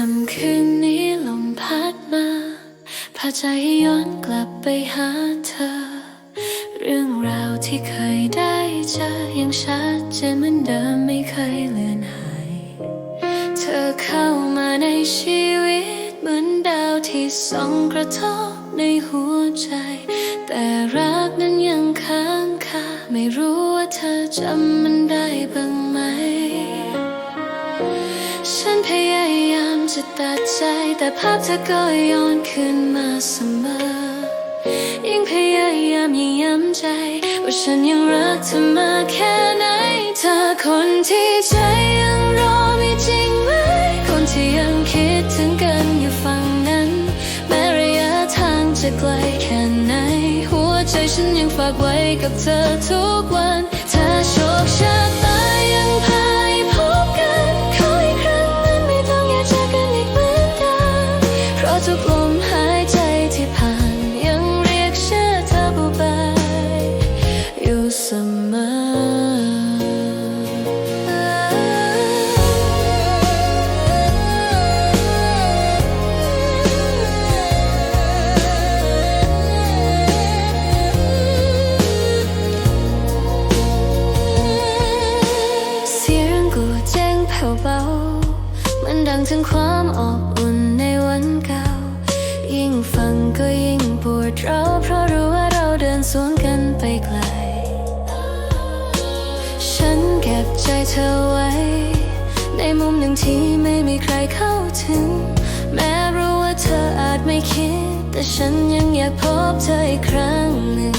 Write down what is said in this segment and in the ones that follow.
ค่ำคืนนี้ลมพัดมาพาใจย้อนกลับไปหาเธอ เรื่องราวที่เคยได้เจอยังชัดเจนเหมือนเดิมไม่เคยเลือนหาย เธอเข้ามาในชีวิตเหมือนดาวที่ส่องกระทบในหัวใจ แต่รักนั้นยังค้างคาไม่รู้ว่าเธอจำมันได้บ้างไหม ฉันพยายาม จะตัดใจแต่ภาพเธอก็ย้อนคืนมาเสมอ ยิ่งพยายามยิ่งย้ำใจ ว่าฉันยังรักเธอมากแค่ไหน เธอคนที่ใจยังรอมีจริงไหม คนที่ยังคิดถึงกันอยู่ฝั่งนั้น แม้ระยะทางจะไกลแค่ไหน หัวใจฉันยังฝากไว้กับเธอทุกวัน มันดังถึงความอบอุ่นในวันเก่า ยิ่งฟังก็ยิ่งปวดร้าวเพราะรู้ว่าเราเดินสวนกันไปไกล ฉันเก็บใจเธอไว้ ในมุมหนึ่งที่ไม่มีใครเข้าถึง แม้รู้ว่าเธออาจไม่คิด แต่ฉันยังอยากพบเธออีกครั้งหนึ่ง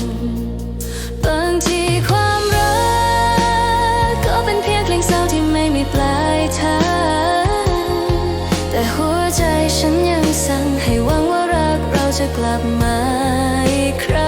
กลับมาอีกครั้ง